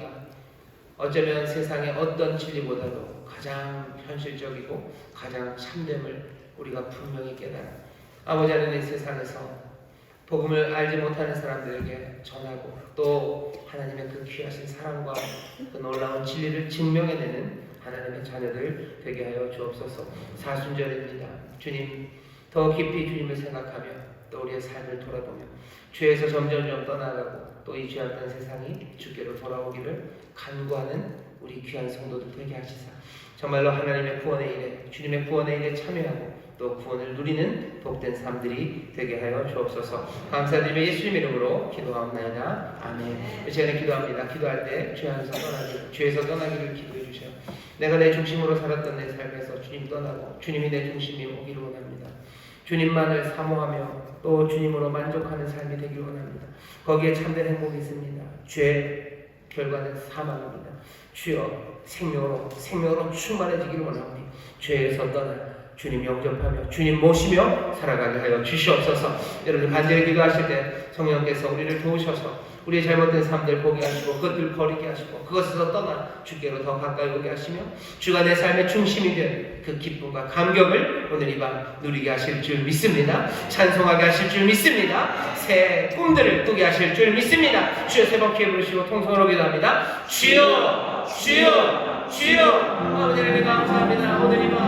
진리가 어쩌면 세상의 어떤 진리보다도 가장 현실적이고 가장 참됨을 우리가 분명히 깨달아 아버지 하나님 세상에서 복음을 알지 못하는 사람들에게 전하고 또 하나님의 그 귀하신 사랑과 그 놀라운 진리를 증명해내는 하나님의 자녀들 되게 하여 주옵소서. 사순절입니다. 주님 더 깊이 주님을 생각하며 또 우리의 삶을 돌아보며 죄에서 점점점 떠나가고 또 이 죄악된 세상이 주께로 돌아오기를 간구하는 우리 귀한 성도들 되게 하시사. 정말로 하나님의 구원의 일에 주님의 구원의 일에 참여하고 또 구원을 누리는 복된 삶들이 되게 하여 주옵소서. 감사드리며 예수님 이름으로 기도하옵나이다. 아멘. 이 시간에 기도합니다. 기도할 때 죄에서 떠나기 죄에서 떠나기를 기도해 주세요 내가 내 중심으로 살았던 내 삶에서 주님 떠나고 주님이 내 중심이 오기를 원합니다. 주님만을 사모하며 또 주님으로 만족하는 삶이 되기를 원합니다. 거기에 참된 행복이 있습니다. 죄 결과는 사망입니다. 주여 생명으로 생명으로 충만해지기를 원하오니 죄에서 떠나 주님 영접하며 주님 모시며 살아가게 하여 주시옵소서. 여러분 간절히 기도하실 때 성령께서 우리를 도우셔서 우리의 잘못된 삶들 보게 하시고 그것들 버리게 하시고 그것에서 떠나 주께로 더 가까이 오게 하시며 주가 내 삶의 중심이 된 그 기쁨과 감격을 오늘 이 밤 누리게 하실 줄 믿습니다. 찬송하게 하실 줄 믿습니다. 새 꿈들을 꾸게 하실 줄 믿습니다. 주여 세번 기회 부르시고 통성으로 기도합니다. 주여 주여 주여 아버지 하나님 감사합니다. 오늘 이밤